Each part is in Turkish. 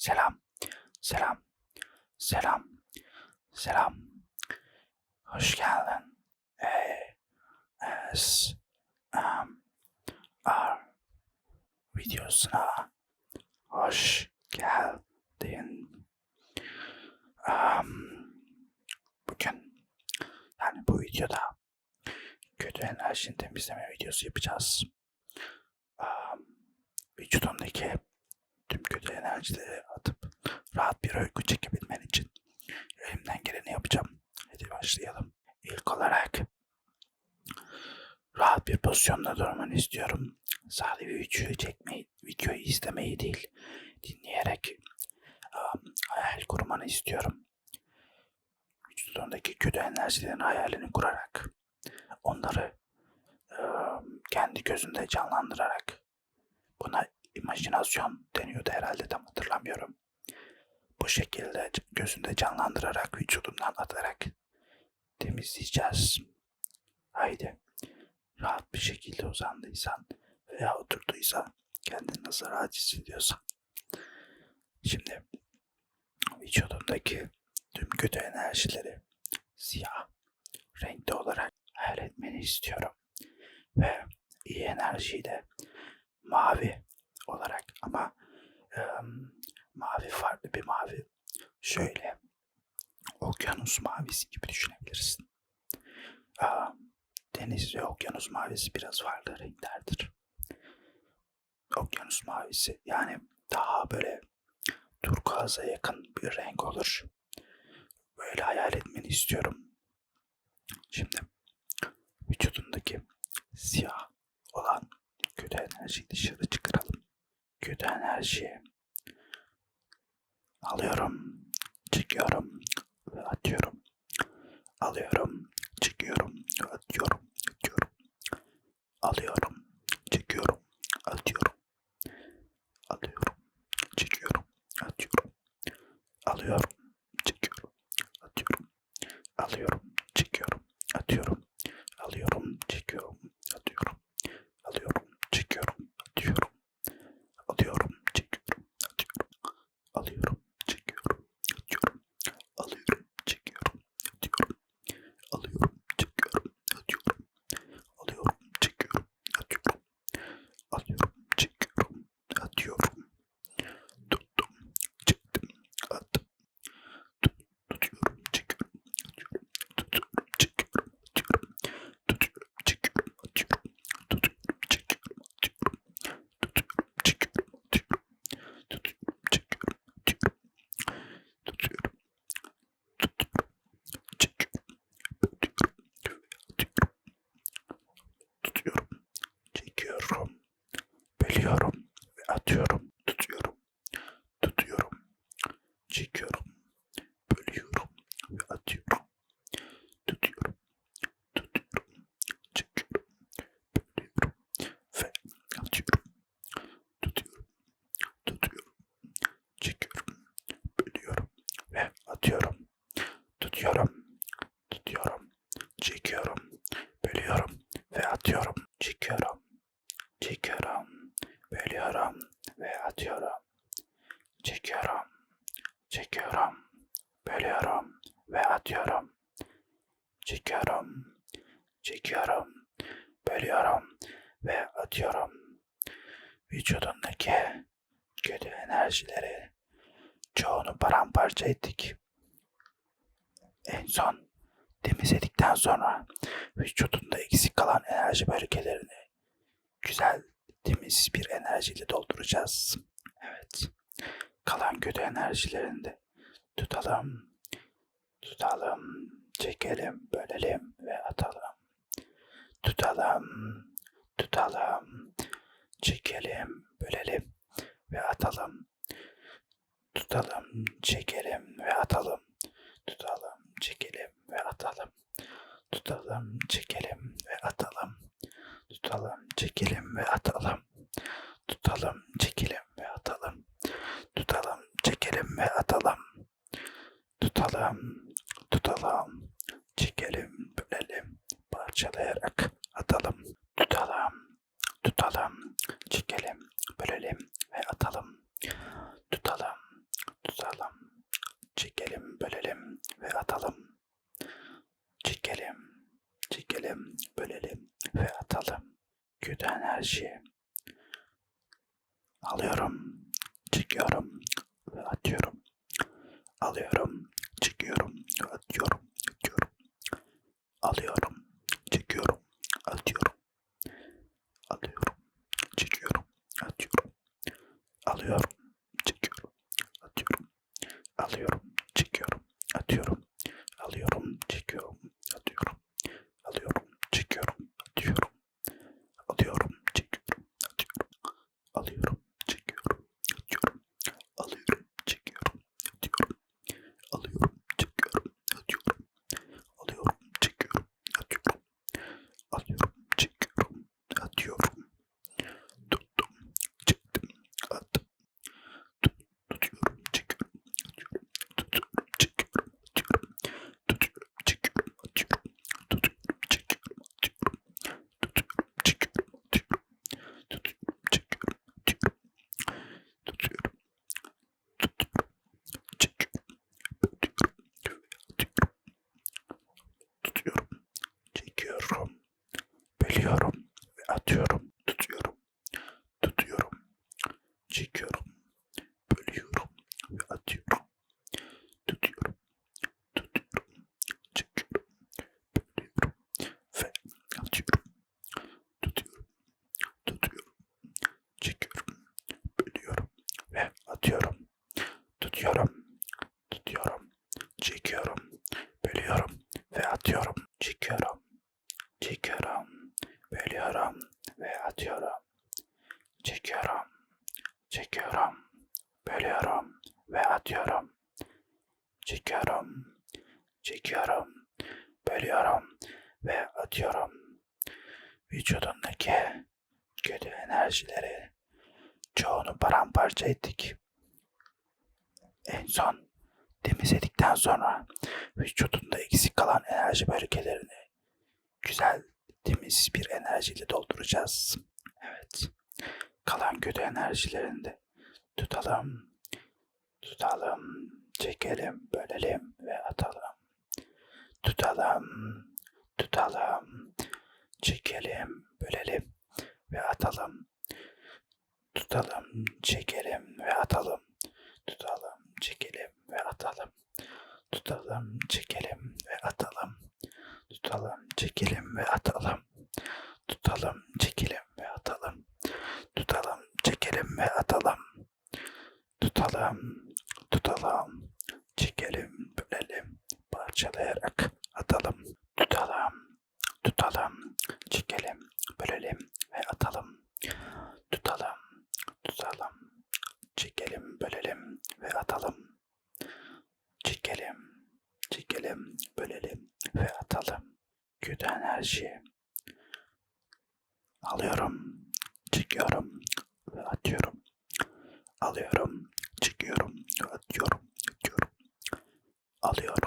Selam. Selam. Selam. Selam. Hoş geldin. A S M R videosuna hoş geldin. Um, bugün yani bu videoda kötü enerjini temizleme videosu yapacağız. Um, vücudumdaki tüm kötü enerjileri rahat bir uyku çekebilmen için elimden geleni yapacağım. Hadi başlayalım. İlk olarak rahat bir pozisyonda durmanı istiyorum. Sadece videoyu çekmeyi, videoyu izlemeyi değil, dinleyerek um, hayal kurmanı istiyorum. Vücudundaki kötü enerjilerin hayalini kurarak, onları um, kendi gözünde canlandırarak, buna imajinasyon deniyordu herhalde tam hatırlamıyorum. Şekilde gözünde canlandırarak, vücudundan atarak temizleyeceğiz. Haydi rahat bir şekilde uzandıysan veya oturduysan kendini nasıl rahat hissediyorsan. Şimdi vücudundaki tüm kötü enerjileri siyah renkte olarak hayal etmeni istiyorum. Ve iyi enerjiyi de mavi olarak ama e, mavi farklı bir mavi şöyle okyanus mavisi gibi düşünebilirsin. Aa, deniz ve okyanus mavisi biraz farklı renklerdir. Okyanus mavisi yani daha böyle turkuaza yakın bir renk olur. Böyle hayal etmeni istiyorum. Şimdi vücudundaki siyah olan kötü enerjiyi dışarı çıkaralım. Kötü enerjiyi alıyorum, çekiyorum ve atıyorum. Alıyorum, çekiyorum atıyorum, atıyorum. Alıyorum, çekiyorum, atıyorum. Alıyorum, çekiyorum, atıyorum. Alıyorum, çekiyorum, atıyorum. Alıyorum, çekiyorum, atıyorum. Alıyorum, çekiyorum, atıyorum. Alıyorum, çekiyorum, atıyorum. Alıyorum, çekiyorum, atıyorum. Alıyorum, çekiyorum, atıyorum. Alıyorum, çekiyorum, atıyorum. Alıyorum, çekiyorum, atıyorum. Alıyorum, çekiyorum, atıyorum. Alıyorum, çekiyorum, atıyorum. Tuttum, çektim, attım. Tut, tutuyorum, çekiyorum, atıyorum. Tutuyorum, çekiyorum, atıyorum. Tutuyorum, çekiyorum, atıyorum. Tutuyorum, çekiyorum, atıyorum. Tutuyorum, çekiyorum, atıyorum. Tutuyorum, çekiyorum, atıyorum. Tutuyorum, tutuyorum, çekiyorum, bölüyorum, atıyorum. Tutuyorum, tutuyorum, çekiyorum, bölüyorum ve atıyorum. Tutuyorum, tutuyorum, çekiyorum, bölüyorum ve atıyorum. Tutuyorum, tutuyorum, çekiyorum, bölüyorum ve atıyorum. Tutuyorum, tutuyorum, çekiyorum, bölüyorum ve atıyorum. Çekiyorum, çekiyorum, bölüyorum ve atıyorum. Çekiyorum, çekiyorum, bölüyorum ve atıyorum. Çekiyorum, çekiyorum, bölüyorum ve atıyorum. Vücudundaki kötü enerjileri çoğunu paramparça ettik. En son temizledikten sonra vücudunda eksik kalan enerji bölgelerini güzel temiz bir enerjiyle dolduracağız. Evet. Kalan kötü enerjilerini de tutalım. Tutalım, çekelim, bölelim ve atalım. Tutalım, tutalım, çekelim, bölelim ve atalım. Tutalım, çekelim ve atalım. Tutalım, çekelim ve atalım. Tutalım, çekelim ve atalım. Tutalım, çekelim ve atalım. Tutalım, çekelim ve atalım. Tutalım, çekelim ve atalım. Tutalım, tutalım, çekelim, bölelim, parçalayarak atalım. Tutalım, tutalım, çekelim, bölelim ve atalım. Tutalım, tutalım, çekelim, bölelim ve atalım. Çekelim, çekelim, bölelim ve atalım. Kötü enerji alıyorum, çekiyorum ve atıyorum. Alıyorum, çekiyorum ve atıyorum, atıyorum. Alıyorum, çekiyorum, atıyorum. Alıyorum, çekiyorum, atıyorum. Alıyorum, çekiyorum, atıyorum. Alıyorum, bölüyorum ve atıyorum. Çekiyorum, çekiyorum, bölüyorum ve atıyorum. Vücudundaki kötü enerjileri çoğunu paramparça ettik. En son temizledikten sonra vücudunda eksik kalan enerji bölgelerini güzel temiz bir enerjiyle dolduracağız. Evet. Kalan kötü enerjilerini de tutalım. Tutalım. Çekelim, bölelim ve atalım. Tutalım. Tutalım. Çekelim, bölelim ve atalım. Tutalım, çekelim ve atalım. Tutalım, çekelim ve atalım. Tutalım, çekelim ve atalım. Tutalım, çekelim ve atalım. Tutalım, çekelim ve atalım. Tutalım, çekelim ve atalım. Tutalım, tutalım, çekelim, bölelim, parçalayarak atalım. Tutalım, tutalım, çekelim, bölelim ve atalım. Tutalım, tutalım, çekelim, bölelim ve atalım. Çekelim, çekelim, bölelim ve atalım. Kötü enerji alıyorum, çekiyorum ve atıyorum. Alıyorum, alıyor.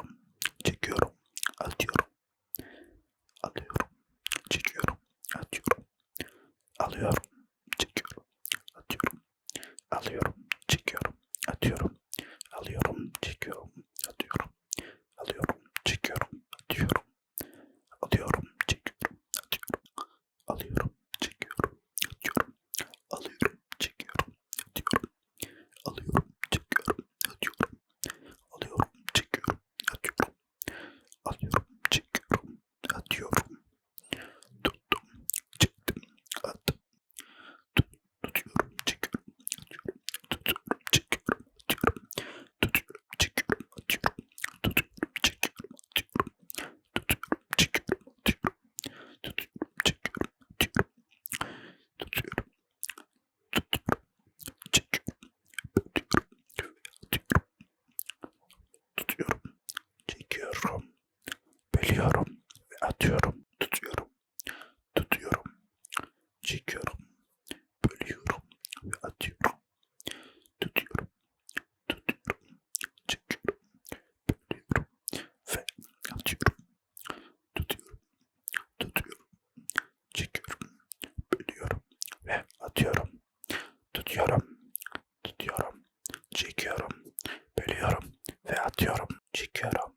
Atıyorum. Çekiyorum.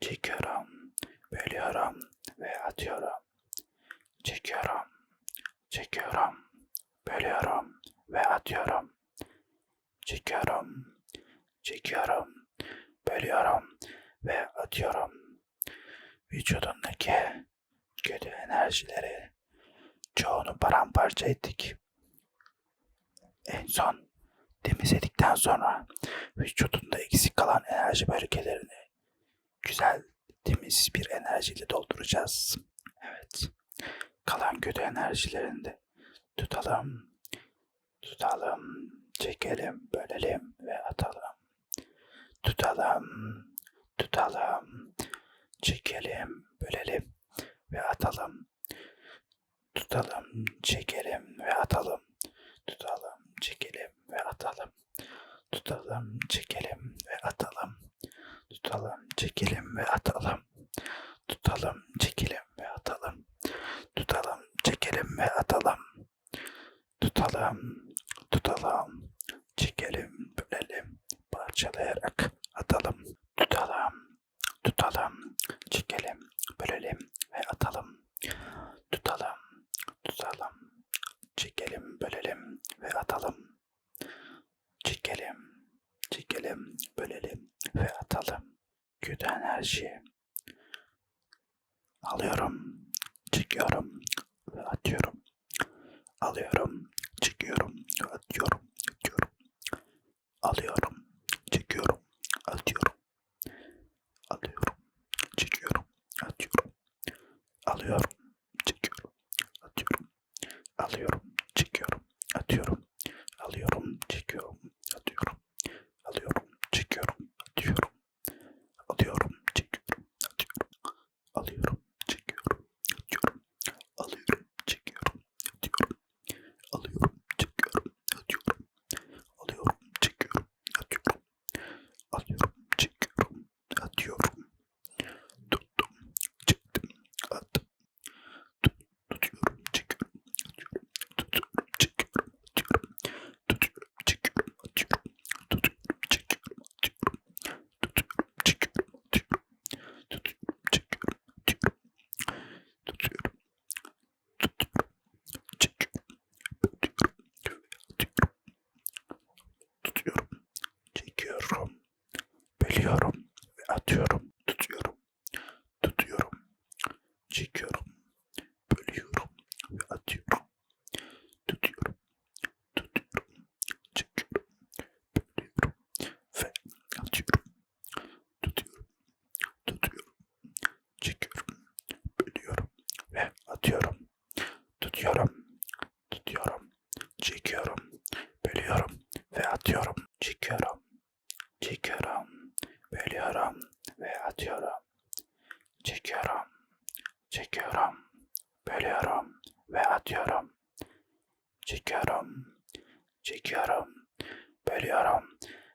Çekiyorum. Bölüyorum ve atıyorum. Çekiyorum. Çekiyorum. Bölüyorum ve atıyorum. Çekiyorum. Çekiyorum. Bölüyorum ve atıyorum. Vücudundaki kötü enerjileri çoğunu paramparça ettik. En son temizledikten sonra vücudunda eksik kalan enerji bölgelerini güzel temiz bir enerjiyle dolduracağız. Evet. Kalan kötü enerjilerini de tutalım. Tutalım. Çekelim, bölelim ve atalım. Tutalım. Tutalım. Çekelim, bölelim ve atalım. Tutalım, çekelim ve atalım. Tutalım, çekelim ve atalım. Tutalım, çekelim ve atalım. Tutalım, çekelim ve atalım. Tutalım, çekelim ve atalım. Tutalım, çekelim ve atalım. Tutalım, tutalım, çekelim, bölelim, parçalayarak atalım. Tutalım, tutalım, çekelim, bölelim ve atalım. Tutalım, tutalım, çekelim, bölelim ve atalım. Çekelim, çekelim, bölelim ve atalım. Kötü enerji alıyorum, çekiyorum ve atıyorum. Alıyorum, çekiyorum ve atıyorum, atıyorum. Alıyorum,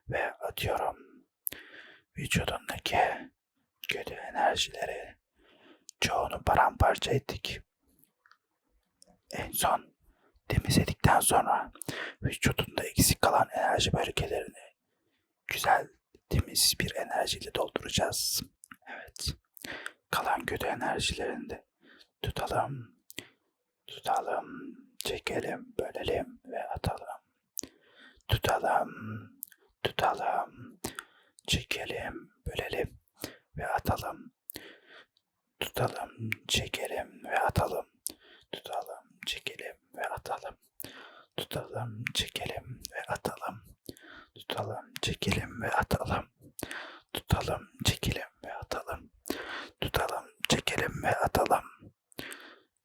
ve atıyorum. Vücudundaki kötü enerjileri çoğunu paramparça ettik. En son temizledikten sonra vücudunda eksik kalan enerji bölgelerini güzel temiz bir enerjiyle dolduracağız. Evet. Kalan kötü enerjilerini de tutalım. Tutalım. Çekelim, bölelim ve atalım. Tutalım. Tutalım. Çekelim, bölelim ve atalım. Tutalım, çekelim ve atalım. Tutalım, çekelim ve atalım. Tutalım, çekelim ve atalım. Tutalım, çekelim ve atalım. Tutalım, çekelim ve atalım. Tutalım, çekelim ve atalım.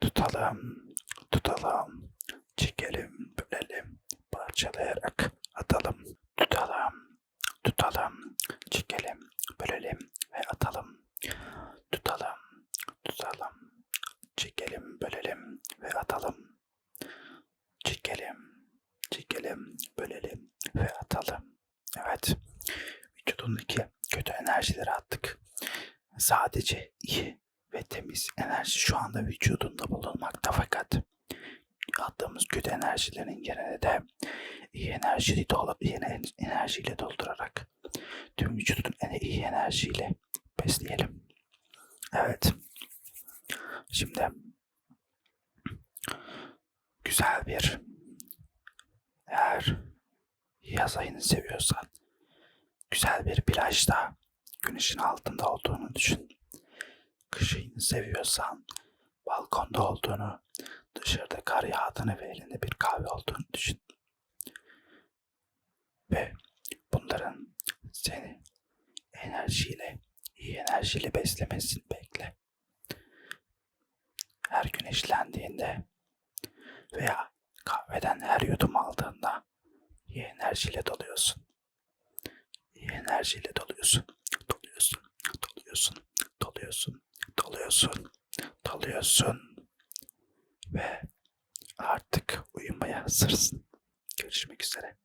Tutalım, tutalım, çekelim, bölelim, parçalayarak atalım. Tutalım, tutalım, çekelim, bölelim ve atalım. Tutalım, tutalım, çekelim, bölelim ve atalım. Çekelim, çekelim, bölelim ve atalım. Evet, vücudundaki kötü enerjileri attık. Sadece iyi ve temiz enerji şu anda vücudunda bulunmakta fakat attığımız kötü enerjilerin yerine de iyi enerjiyle, dolu, iyi enerjiyle doldurarak tüm vücudun en iyi enerjiyle besleyelim. Evet. Şimdi güzel bir eğer yaz ayını seviyorsan güzel bir plajda güneşin altında olduğunu düşün. Kış seviyorsan balkonda olduğunu, dışarıda kar yağdığını ve elinde bir kahve olduğunu düşün. Ve bunların seni enerjiyle, iyi enerjiyle beslemesini bekle. Her güneşlendiğinde veya kahveden her yudum aldığında iyi enerjiyle doluyorsun. İyi enerjiyle doluyorsun. Doluyorsun. Doluyorsun. Doluyorsun. Doluyorsun. Doluyorsun. Ve artık uyumaya hazırsın. Görüşmek üzere.